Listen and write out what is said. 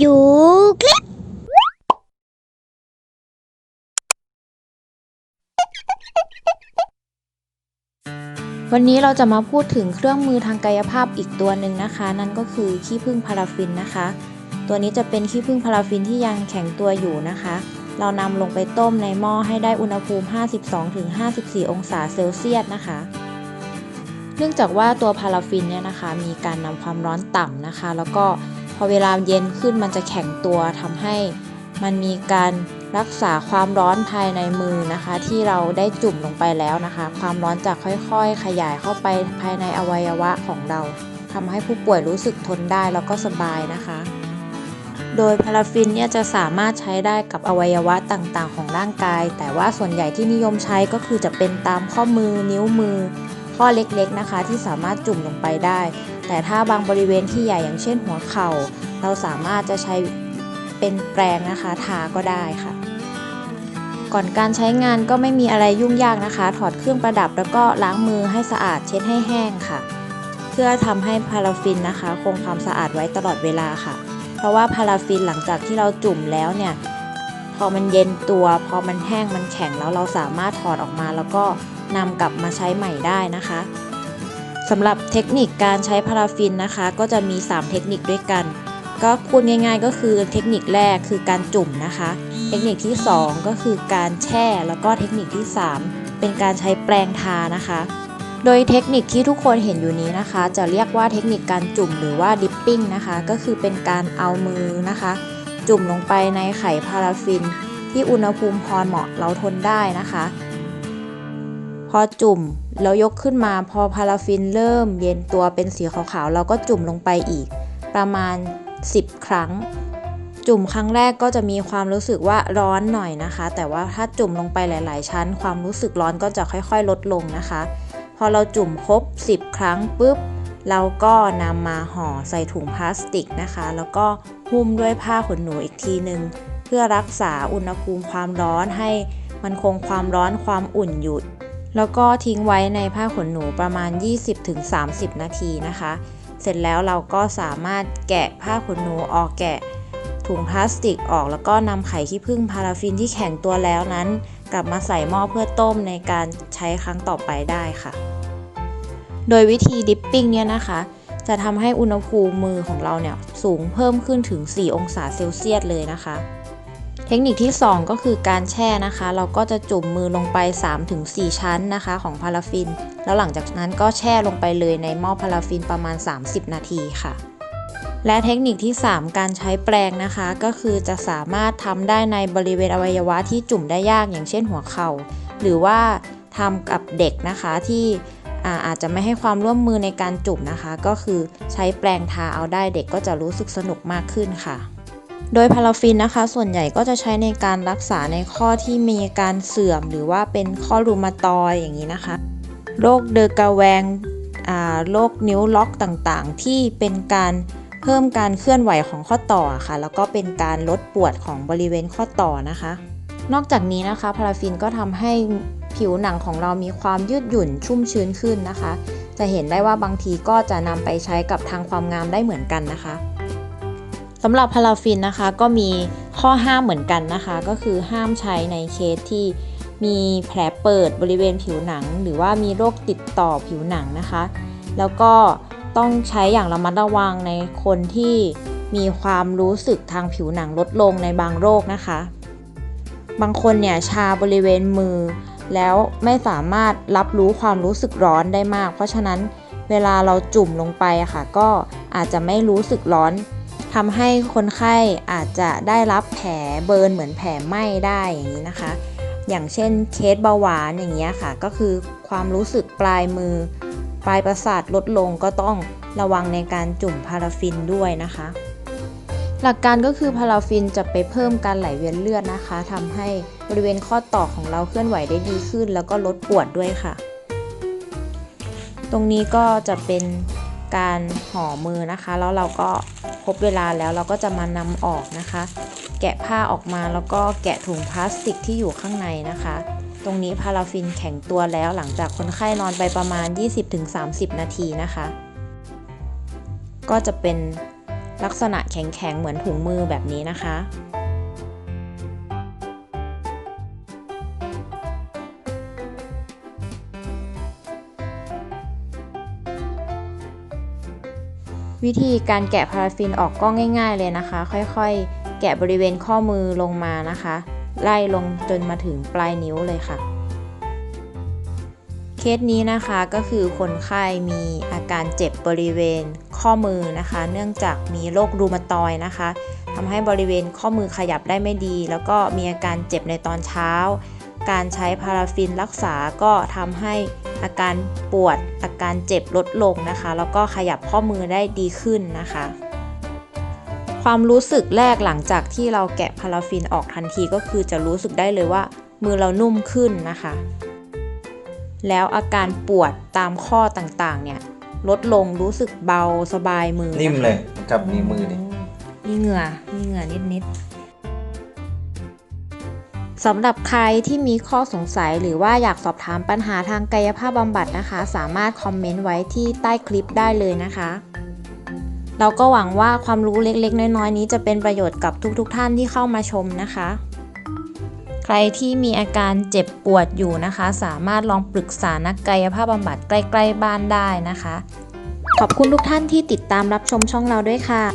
อยู่คลิปวันนี้เราจะมาพูดถึงเครื่องมือทางกายภาพอีกตัวหนึ่งนะคะ นั่นก็คือขี้ผึ้งพาราฟินนะคะ ตัวนี้จะเป็นขี้ผึ้งพาราฟินที่ยังแข็งตัวอยู่นะคะ เรานำลงไปต้มในหม้อให้ได้อุณหภูมิ 52-54 องศาเซลเซียสนะคะเนื่องจากว่าตัวพาราฟินเนี่ยนะคะ มีการนำความร้อนต่ำนะคะ แล้วก็ พอเวลาเย็นขึ้นมันจะแข็งตัวทำให้มันมีการรักษาความร้อนภายในมือนะคะ ที่เราได้จุ่มลงไปแล้วนะคะ ความร้อนจะค่อยๆ ขยายเข้าไปภายในอวัยวะของเราทำให้ผู้ป่วยรู้สึกทนได้แล้วก็สบายนะคะ โดยพาราฟินเนี่ยจะสามารถใช้ได้กับอวัยวะต่างๆ ของร่างกาย แต่ว่าส่วนใหญ่ที่นิยมใช้ก็คือจะเป็นตามข้อมือนิ้วมือ ข้อเล็กๆนะคะ ที่สามารถจุ่มลงไปได้ แต่ถ้าบางบริเวณที่ใหญ่อย่างเช่นหัวเข่า เราสามารถจะใช้เป็นแปรงนะคะทาก็ได้ค่ะ ก่อนการใช้งานก็ไม่มีอะไรยุ่งยากนะคะ ถอดเครื่องประดับแล้วก็ล้างมือให้สะอาดเช็ดให้แห้งค่ะ เพื่อทำให้พาราฟินนะคะ คงความสะอาดไว้ตลอดเวลาค่ะ เพราะว่าพาราฟินหลังจากที่เราจุ่มแล้วเนี่ย พอมันเย็นตัว พอมันแห้งมันแข็งแล้วเราสามารถถอดออกมาแล้วก็นำกลับมาใช้ใหม่ได้นะคะ สำหรับเทคนิคการใช้พาราฟินนะคะ ก็จะมี 3 เทคนิคด้วยกัน ก็พูดง่าย ๆ ก็คือเทคนิคแรกคือการจุ่มนะคะ เทคนิคที่ 2 ก็คือการแช่ แล้วก็เทคนิคที่ 3 เป็นการใช้แปรงทานะคะ โดยเทคนิคที่ทุกคนเห็นอยู่นี้นะคะ จะเรียกว่าเทคนิคการจุ่มหรือว่าดิปปิ้งนะคะ ก็คือเป็นการเอามือนะคะ จุ่มลงไปในไข่พาราฟิน ที่อุณหภูมิพอเหมาะเราทนได้นะคะ อจุ่มแล้วยกขึ้นมาพอพาราฟินเริ่มเย็นตัวเป็นสีขาวๆเราก็จุ่มลงไปอีก ประมาณ 10 ครั้ง จุ่มครั้งแรกก็จะมีความรู้สึกว่าร้อนหน่อยนะคะ แต่ว่าถ้าจุ่มลงไปหลาย ๆ ชั้น ความรู้สึกร้อนก็จะค่อย ๆ ลดลงนะคะ พอเราจุ่มครบ 10 ครั้งปุ๊บเราก็นำมาห่อใส่ถุงพลาสติกนะคะ แล้วก็หุ้มด้วยผ้าขนหนูอีกทีหนึ่งเพื่อรักษาอุณหภูมิความร้อนให้มันคงความร้อนความอุ่นอยู่ แล้วก็ทิ้งไว้ในผ้าขนหนูประมาณ 20-30 นาทีนะคะ เสร็จแล้วเราก็สามารถแกะผ้าขนหนูออกแกะถุงพลาสติกออกแล้วก็นำไข่ขี้ผึ้งพาราฟินที่แข็งตัวแล้วนั้น กลับมาใส่หม้อเพื่อต้มในการใช้ครั้งต่อไปได้ค่ะ โดยวิธีดิปปิ้งเนี่ยนะคะ จะทำให้อุณหภูมิมือของเราเนี่ยสูงเพิ่มขึ้นถึง 4 องศาเซลเซียสเลยนะคะ ทคนิคที่ 2 ก็คือการแช่นะคะ เราก็จะจุ่มมือลงไป 3-4 ชั้นนะคะของพาราฟิน แล้วหลังจากนั้นก็แช่ลงไปเลยในหม้อพาราฟินประมาณ 30 นาทีค่ะ และเทคนิคที่ 3 การใช้แปรงนะคะ ก็คือจะสามารถทำได้ในบริเวณอวัยวะที่จุ่มได้ยากอย่างเช่นหัวเข่าหรือว่าทำกับเด็กนะคะที่อาอาจจะไม่ให้ความร่วมมือในการจุ่มนะคะ ก็คือใช้แปรงทาเอาได้เด็กก็จะรู้สึกสนุกมากขึ้นค่ะ โดยพาราฟินนะคะ ส่วนใหญ่ก็จะใช้ในการรักษาในข้อที่มีการเสื่อม หรือว่าเป็นข้อรูมาตอยอย่างนี้นะคะ โรคเดอกาแวงอ่าโรคนิ้วล็อกต่างๆ ที่เป็นการเพิ่มการเคลื่อนไหวของข้อต่อค่ะ แล้วก็เป็นการลดปวดของบริเวณข้อต่อนะคะ นอกจากนี้นะคะพาราฟินก็ทำให้ผิวหนังของเรามีความยืดหยุ่นชุ่มชื้นขึ้นนะคะ จะเห็นได้ว่าบางทีก็จะนำไปใช้กับทางความงามได้เหมือนกันนะคะ สำหรับพาราฟินนะคะก็มีข้อห้ามเหมือนกันนะคะ ก็คือห้ามใช้ในเคสที่มีแผลเปิดบริเวณผิวหนัง หรือว่ามีโรคติดต่อผิวหนังนะคะ แล้วก็ต้องใช้อย่างระมัดระวังในคนที่มีความรู้สึกทางผิวหนังลดลงในบางโรคนะคะ บางคนเนี่ยชาบริเวณมือ แล้วไม่สามารถรับรู้ความรู้สึกร้อนได้มาก เพราะฉะนั้นเวลาเราจุ่มลงไปอะค่ะ ก็อาจจะไม่รู้สึกร้อน ทำให้คนไข้อาจจะได้รับแผลเบิร์นเหมือนแผลไหม้ได้อย่างนี้นะคะ อย่างเช่นเคสเบาหวานอย่างเงี้ยค่ะ ก็คือความรู้สึกปลายมือ ปลายประสาทลดลงก็ต้องระวังในการจุ่มพาราฟินด้วยนะคะ หลักการก็คือพาราฟินจะไปเพิ่มการไหลเวียนเลือดนะคะทำให้บริเวณข้อต่อของเราเคลื่อนไหวได้ดีขึ้น แล้วก็ลดปวดด้วยค่ะ ตรงนี้ก็จะเป็นการห่อมือนะคะ แล้วเราก็ ครบเวลาแล้วเราก็จะมานำออกนะคะ แกะผ้าออกมาแล้วก็แกะถุงพลาสติกที่อยู่ข้างในนะคะ ตรงนี้พาราฟินแข็งตัวแล้วหลังจากคนไข้นอนไปประมาณ 20-30 นาทีนะคะ ก็จะเป็นลักษณะแข็งๆเหมือนถุงมือแบบนี้นะคะ วิธีการแกะพาราฟินออกก็ง่าย ๆเลยนะคะ ค่อยๆ แกะบริเวณข้อมือลงมานะคะ ไล่ลงจนมาถึงปลายนิ้วเลยค่ะ เคสนี้นะคะก็คือคนไข้มีอาการเจ็บบริเวณข้อมือนะคะ เนื่องจากมีโรครูมาตอยนะคะทำให้บริเวณข้อมือขยับได้ไม่ดี แล้วก็มีอาการเจ็บในตอนเช้า การใช้พาราฟินรักษาก็ทำให้อาการปวดอาการเจ็บลดลงนะคะ แล้วก็ขยับข้อมือได้ดีขึ้นนะคะ ความรู้สึกแรกหลังจากที่เราแกะพาราฟินออกทันทีก็คือจะรู้สึกได้เลยว่า มือเรานุ่มขึ้นนะคะ แล้วอาการปวดตามข้อต่างๆ เนี่ยลดลงรู้สึกเบาสบายมือนิ่มะคะเลยจับนิ้วมือดิมีเหงื่อมีเหงื่อนิดๆ สำหรับใครที่มีข้อสงสัยหรือว่าอยากสอบถามปัญหาทางกายภาพบำบัดนะคะ สามารถคอมเมนต์ไว้ที่ใต้คลิปได้เลยนะคะ เราก็หวังว่าความรู้เล็กๆ น้อยๆ นี้จะเป็นประโยชน์กับทุกๆท่านที่เข้ามาชมนะคะ ใครที่มีอาการเจ็บปวดอยู่นะคะ สามารถลองปรึกษานักกายภาพบำบัดใกล้ ๆ บ้านได้นะคะ ขอบคุณทุกท่านที่ติดตามรับชมช่องเราด้วยค่ะ